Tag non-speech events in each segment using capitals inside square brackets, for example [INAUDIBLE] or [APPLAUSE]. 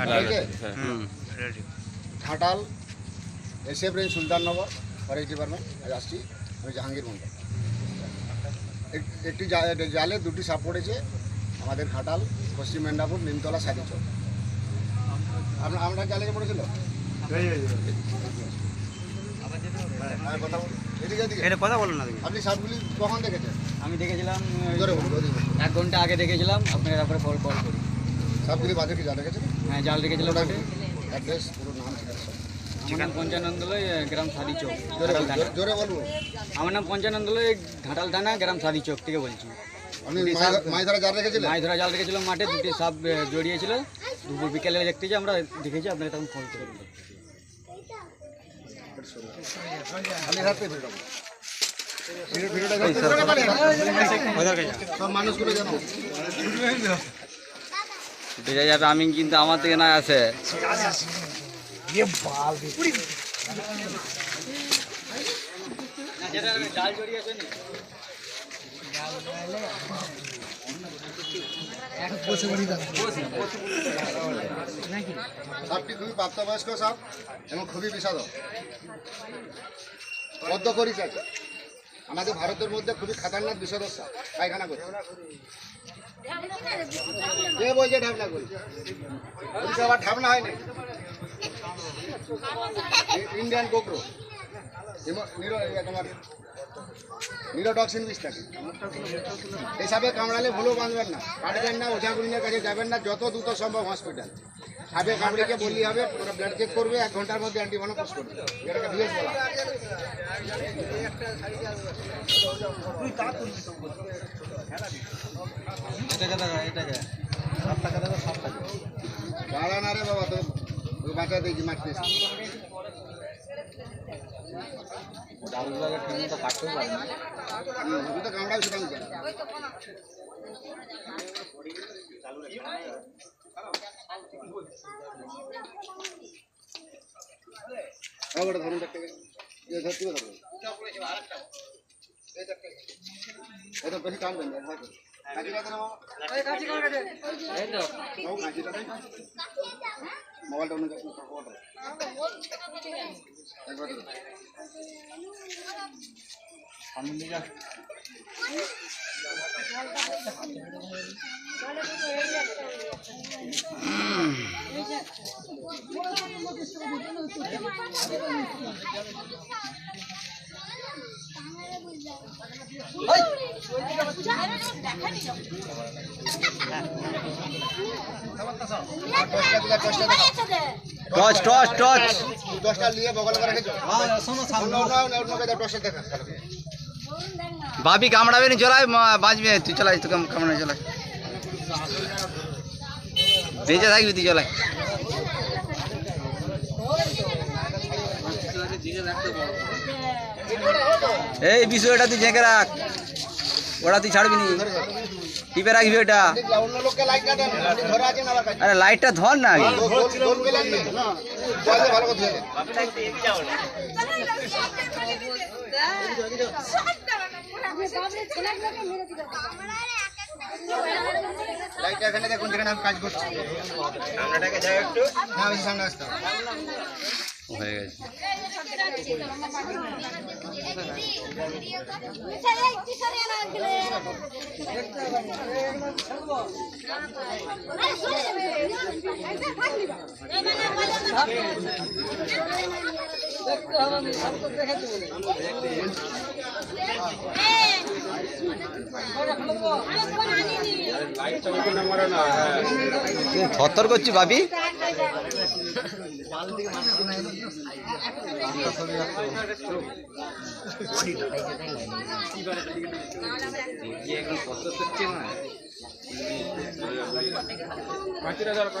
হ্যাঁ। হুম। Ghatal S F range Sultannagar forest department আজ আসছি আমি জাহাঙ্গীর মন্ডল একটি জালে দুটি সাপ পড়েছে আমাদের ঘাটাল পশ্চিম মেদিনীপুর নিমতলা সাদি চৌক। আপনার আপনার জালে কে পড়েছিল? কথা বলুন। এদিকে এদিকে। এটা কথা বলো আপনি সাপগুলি কখন দেখেছেন? আমি দেখেছিলাম। এক ঘণ্টা আগে দেখেছিলাম আপনার তারপরে কল কল করি। সাপগুলি বাদে কি যা দেখেছেন হ্যাঁ জাল রেখেছিলাম ওটা মাঠে। অ্যাড্রেস পুরো নাম আমার নাম পঞ্চানন্দলয় গ্রাম সাদি চৌক। জোরে আমার নাম পঞ্চানন্দলয় ঘাটাল থানা গ্রাম সাদি চৌক থেকে বলছি। মাছ ধরা জাল রেখেছিলেন মাছ ধরা জাল রেখেছিলাম মাঠে দুটি সাপ জড়িয়েছিল। দুপুর বিকেলে দেখতে যে আমরা দেখেছি আপনাকে তখন ফোন করে মানুষগুলো জানো বোঝা যাবে আমি কিন্তু আমার থেকে না আছে? সাপটি খুবই প্রাপ্তবয়স্ক সাপ এবং খুবই বিষাদক। পদ্মকরি চাকে আমাদের ভারতের মধ্যে খুবই খাতারনাক বিষাদক সাপ, পায়খানা করছে। কে বলছে ঢাবনা বলছে আবার ঢাবনা হয় না [LAUGHS] ইন্ডিয়ান কোকরো। নিরোটক্সিন বিষ থাকে এই কামড়ালে ভুলো বাঁধবেন না। কাটবেন না ওঝাগুলিনের কাছে যাবেন না যত দ্রুত সম্ভব হসপিটাল সাপে কামড়িকে বললি হবে ওরা ব্লাড চেক করবে এক ঘণ্টার মধ্যে অ্যান্টিবায়োটিক পোস্ট করবে। এটাকে বিএস বলা দাঁড়া না রে বাবা তো ওই বাঁচা দেখি মাছ পিস হুম, তুই তো কামড়াবি সেটা আমি জানি। হ্যাঁ, ওটা ধরুন দেখতে। এটা বেশি টানবেন না, না। মোবাইলটা অন্য। একবার ধরো। আর দশটা দিলে দশটা দেখাও। টচ টচ টচ দশটা নিয়ে বগল করে রেখেছো বাবি কামড়াবে নি চলাই বাঁচবে তুই চলাই তুই কাম- কামড়াবে চলাই বেঁচে থাকবি, তুই চলাই এই বিষয়টা তুই জেঁকে রাখ। ওটা তুই ছাড়বি টিপে রাখবি ওটা? আরে লাইটটা ধর না কাজ করছি হয়ে গেছে। করছি বাবি জালটা সরিয়ে নাও। জালটা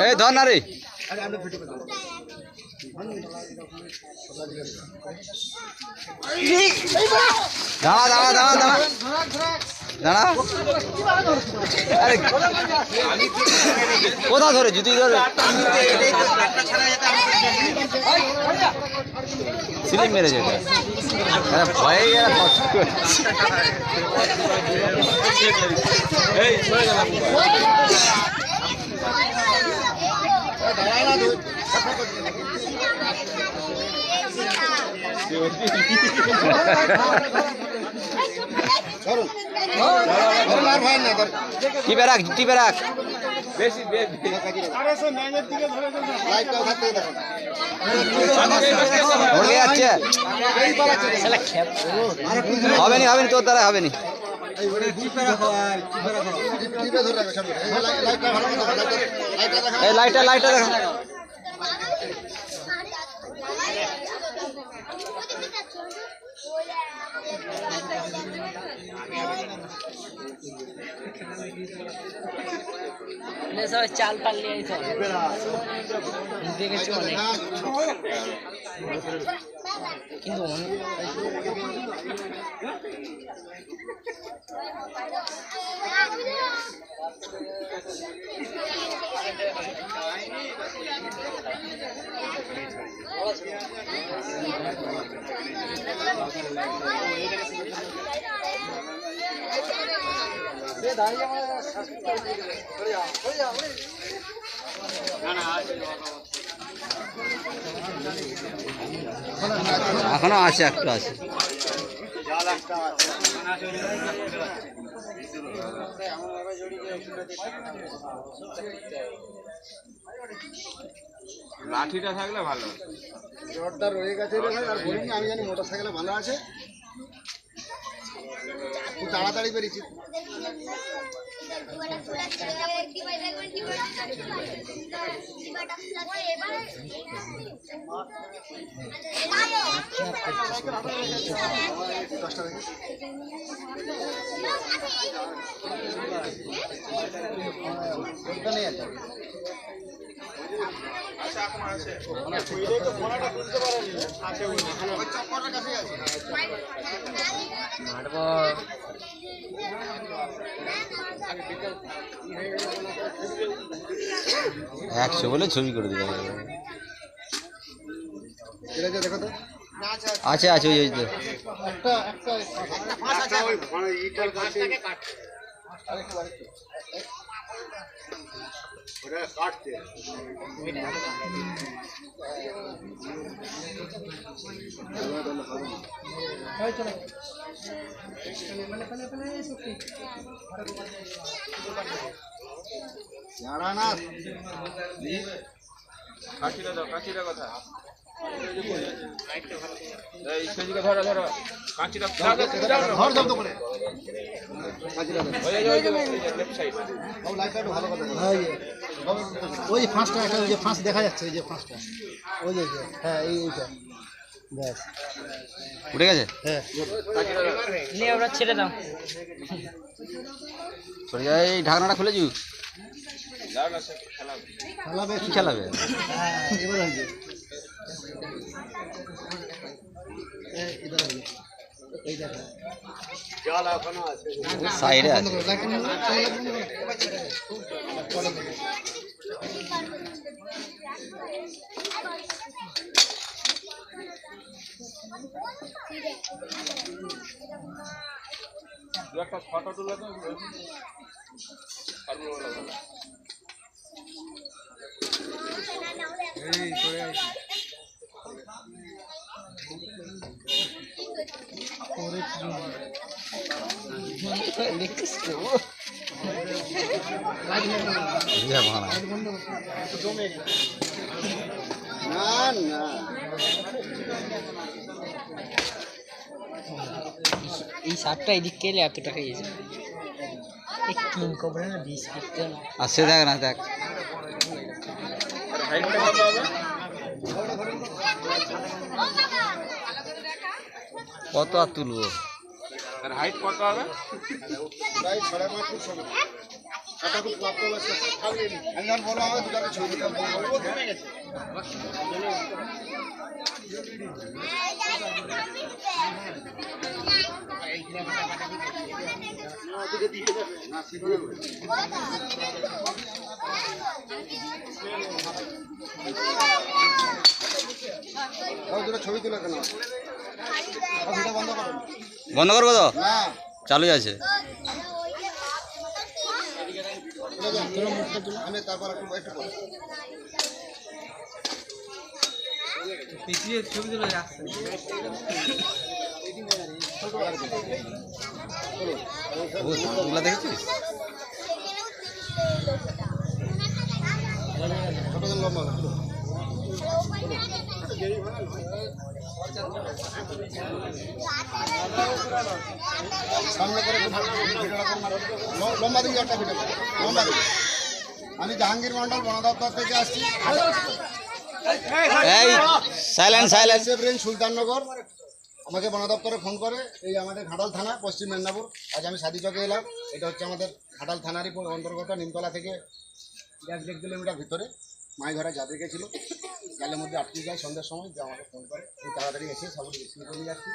এই দাঁড়া দাঁড়া দাঁড়া দাঁড়া। দাঁড়া। আরে কোথা ধরে জুতি ধরে। সিলিং এটা আরে ভয়ে টিপে রাখ টিপে রাখ লাইটটা ওখান থেকে দেখুন ভরে যাচ্ছে। হবে নি হবে নি তোর দ্বারা হবে নি ধরে লাইটটা, লাইটটা- দেখা। লাইটটা লাইটটা দেখো সবাই চাল পাল্লি আইছে দেখেছি অনেক কিন্তু অনেক এখনও আছে একটু আছে। লাঠিটা থাকলে ভালো। জটটা রয়ে গেছে রে ভাই আর বলিনি আমি জানি মোটর সাইকেলে ভালো আছে। তাড়াতাড়ি বেরিয়েছি দশটা একশো বলে ছবি করে দিলাম দেখো তো আছে আছে ওই ওই তো একটা ওটা কাটতে না কাঠিটা দাও কাঠিটা কথা ধরো ধরো কাঁচিটা। ঘর শব্দ করে ওই ফাঁসটা একটা ওই যে ফাঁস দেখা যাচ্ছে ওই যে ফাঁসটা। ওই যে হ্যাঁ এই এইটা। ব্যাস। উঠে গেছে? হ্যাঁ। ওরা ছেড়ে দাও। সরে যা এই ঢাকনাটা খুলে যু দাও খেলাবে। কি খেলাবে? হ্যাঁ এবার এই একটা ফটো তুলে ইয়া ভাড়া। না না এই শার্টটা এদিক গেলে এত টাকা গেছে এই কিং কোবরা না না। আসছে দেখ না দেখ। হাইটটা কত হবে? কত আর তুলবো? আর হাইট কত হবে? ছবি ছবি তুলে কেন বন্ধ করব তো? চালু আছে। আমি তারপর একটু একটু পরে। তুলা দেখেছিস ছোট লম্বা তুলো। সামনে করে একটু ভিডিওটা করুন আর ল- লম্বা দিকে একটা ভিডিও লম্বা দিকে। আমি জাহাঙ্গীর মন্ডল বন দপ্তর থেকে আসছি। এই সাইলেন্ট সাইলেন্ট রেঞ্জ সুলতাননগর আমাকে বন দপ্তরে ফোন করে এই আমাদের ঘাটাল থানা পশ্চিম মেদিনীপুর। আজ আমি সাদি চকে এলাম। এটা হচ্ছে আমাদের ঘাটাল থানারই অন্তর্গত নিমতলা থেকে। এক দেড় কিলোমিটার ভিতরে। মাছ ধরা জাতে গেছিল জালের মধ্যে আটকে যায় সন্ধ্যার সময় যে আমাকে ফোন করে। আমি তাড়াতাড়ি এসে সাবুল রেস্কিউ করে নিয়ে যাচ্ছি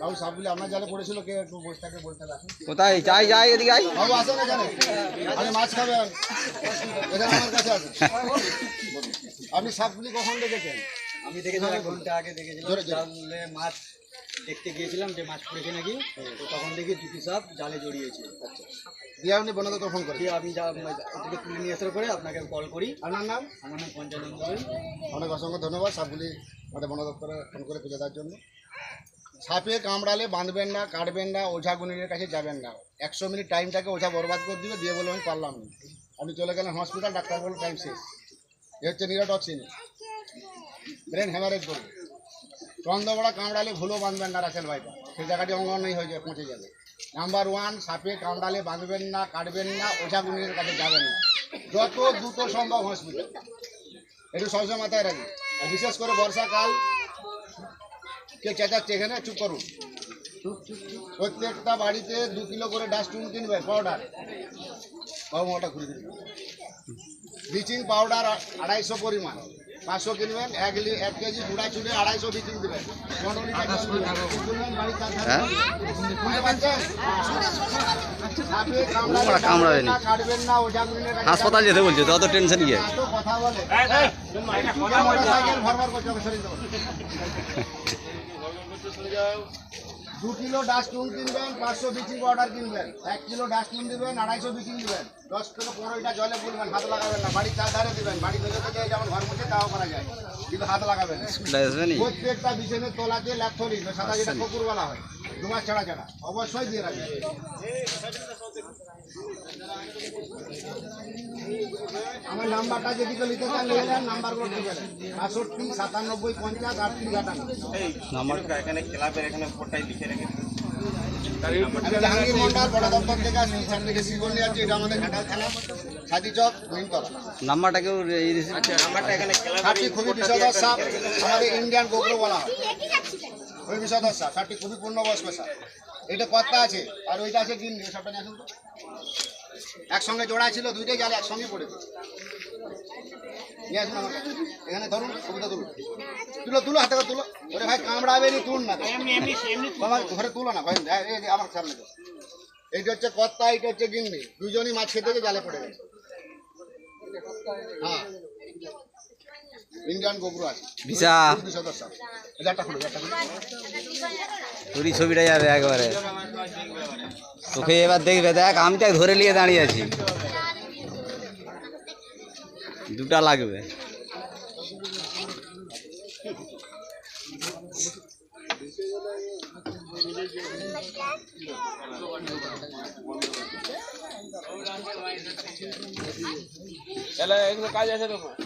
বাবু সাবগুলি আপনার জালে পড়েছিল? কে একটু বসে থাকে বলতে আসুন কোথায়? যাই যাই এদিকে আই বাবু আসেন এখানে। আপনি মাছ খাবেন এখানে আমার কাছে আসেন আপনি সাপগুলি কখন দেখেছেন? আমি দেখেছিলাম এক ঘণ্টা আগে দেখেছিলাম। মাছ দেখতে গিয়েছিলাম যে মাছ পড়েছে নাকি তো তখন দেখি দুটি সাপ জালে জড়িয়েছে। আচ্ছা দিয়ে আপনি বন দপ্তর ফোন করেন। দিয়ে আমি যা তুলে নিয়ে আসার পরে আপনাকে কল করি। আপনার নাম? আমার নাম পঞ্চানন গোয়েল। অনেক অসংখ্য ধন্যবাদ। সাপগুলি আমাদের বন দপ্তরে ফোন করে তুলে দেওয়ার জন্য। সাপে কামড়ালে বাঁধবেন না কাটবেন না ওঝা গুণিনের কাছে যাবেন না। একশো মিনিট টাইমটাকে ওঝা বরবাদ করে দিবে দিয়ে বলে আমি পারলাম না। আপনি চলে গেলেন হসপিটাল ডাক্তার বলল টাইম শেষ। এ হচ্ছে নিরটক্সিন ব্রেন হ্যামারেজ করবে চন্দ্রবড়া কামড়ালে ভুলো বাঁধবেন না রাসেল ভাইটা সেই জায়গাটি অঙ্গনই হয়ে যাবে পৌঁছে যাবে। নাম্বার ওয়ান সাপে কামড়ালে বাঁধবেন না, কাটবেন না, ওঝা গুণিনের কাছে যাবেন না। যত দ্রুত সম্ভব হসপিটাল একটু সবসময় মাথায় রাখি আর বিশেষ করে বর্ষাকাল, কে চেঁচাচ্ছে এখানে, চুপ করুন। প্রত্যেকটা বাড়িতে দু কিলো করে ডাস্টবিন কিনবেন পাউডার বাবু ওটা ঘুরে দিন। ব্লিচিং পাউডার আড়াইশো পরিমাণ। পাঁচশো কিনবেন এক এক কেজি গুঁড়া চুলে আড়াইশো ব্লিচিং দেবেন। হ্যাঁ? কাটবেন না ওঝাগুলিনের হাসপাতাল যেতে বলছে তো অত টেনশন গিয়ে কথা বলে। করছে। [LAUGHS] দু কিলো ডাস্টবিন কিনবেন পাঁচশো বিচিং পাউডার কিনবেন এক কিলো ডাস্টবিন দিবেন আড়াইশো বিচিং দিবেন দশ কিলো পনেরোটা জলে বলবেন হাত লাগাবেন না বাড়ির চার ধারে দেবেন বাড়ি বেরোতে থেকে যেমন ঘর মুছে তাও করা যায় কিন্তু হাত লাগাবেন প্রত্যেকটা বিছানের তোলা দিয়ে বিছানের তলাতে ল্যাপথলিন সাদা যেটা কুকুর বলা হয় দুমাস ছাড়া ছাড়া অবশ্যই দিয়ে রাখবেন। আমার নাম্বারটা যেদিকে নিতে চান নিয়ে যান নাম্বারগুলো ঠিক আছে। বাষট্টি সাতানব্বই পঞ্চাশ আটত্রিশ আটান্ন। নাম্বার এখানে ক্লাবের এখানে ফোটাই লিখে রেখে জাহাঙ্গীর মন্ডল বড় দপ্তর থেকে আসছি সামনে গেছি বললি আছি এটা আমাদের ঘাটাল থানা। সাদি চক নাম্বারটা এই নাম্বারটা এখানে ক্লাবের ষাটটি খুবই সাপ আমাদের ইন্ডিয়ান গোবরো বলা হয়। খুবই বিষধর সাপ ষাটটি খুবই পূর্ণবয়স্ক সাপ। এটা কর্তা আছে আর ওইটা আছে গিন্নি সাপটা নিয়ে আসুন তো। একসঙ্গে জোড়া ছিল দুইটাই জাল একসঙ্গে পড়ে। নিয়ে আসুন এখানে ধরুন কবিতা তুলুন। তুলো তুলো হাতে করে তুলো। ওরে ভাই কামড়াবে নি তুল না তোমার ঘরে তুলো না ভাই আমার সামনে। এইটা হচ্ছে কর্তা এইটা হচ্ছে গিন্নি। দুজনই মাছ খেতে জালে পড়ে গেছে। হ্যাঁ। ইন্ডিয়ান গোবরো আছে। ভিসা তোরই ছবিটা যাবে একবারে। তোকে এবার দেখবে দেখ আমি তাকে ধরে নিয়ে দাঁড়িয়ে আছি। দুটা লাগবে। তাহলে এগুলো কাজ আছে তোমার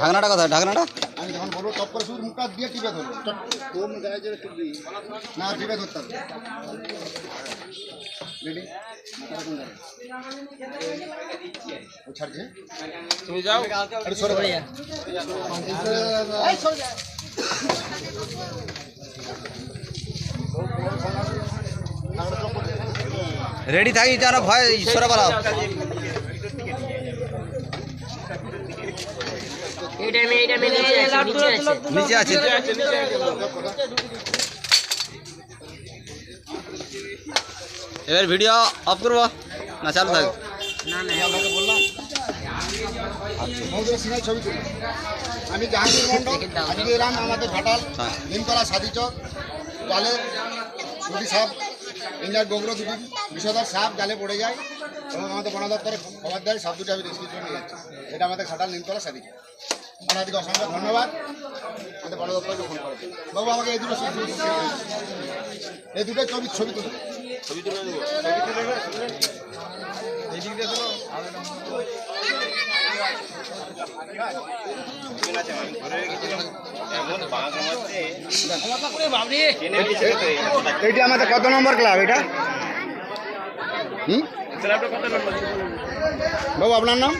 ঢাকনাটা কোথায় ঢাকনাটা আমি যখন বলব টপ করে শুধু মুখটা দিয়ে টিপে ধরবো কম গায়ে জোরে টিপবি না টিপে ধরতে হবে রেডি ও ছাড়ছে তুমি যাও আরে সরে ভাই রেডি থাকি যেন ভয় ঈশ্বরে বলাও টাইমে নিচে আছে নিচে নিচে এবার ভিডিও অফ করব। না চালু থাক। সিংহের ছবি তুলি। আমি জাহাঙ্গীর মন্ডল আজকে এলাম আমাদের ঘাটাল হ্যাঁ। নিমতলা সাদিচক জালে দুটি সাপ ইন্ডিয়ার গোবর দুটি বিষধর সাপ জালে পড়ে যায় এবং আমাদের বন দপ্তরে খবর দেয় সাপ দুটি আমি রেস্কিউ করে নিয়ে যাচ্ছি। এটা আমাদের ঘাটাল নিমতলা সাদিচক আপনাদেরকে অসংখ্য ধন্যবাদ। আমাদের বন দপ্তরকে ফোন করে। বাবু আমাকে এই দুটো ছবি তুলে। এই দুটো ছবি ছবি তুলে। ছবি তুলে নেব এইটা আমাদের কত নম্বর ক্লাব এটা? হুম? বাবু আপনার নাম?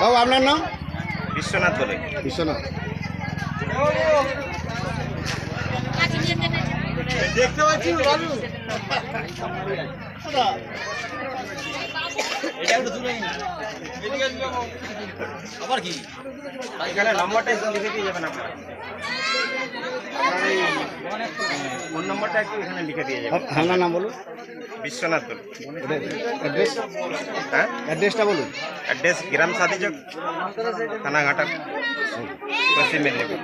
বাবু আপনার নাম? বিশ্বনাথ বলে। বিশ্বনাথ। আবার কি? নাম্বারটা লিখে দিয়ে যাবেন আপনারা। ফোন নম্বরটা একটু এখানে লিখে দিয়ে যাবেন আপনার নাম বলুন। বিশ্বনাথ অ্যাড্রেস? হ্যাঁ? অ্যাড্রেসটা বলুন। অ্যাড্রেস গ্রাম সাদিচক থানাঘাটা পশ্চিম মেদিনীপুর।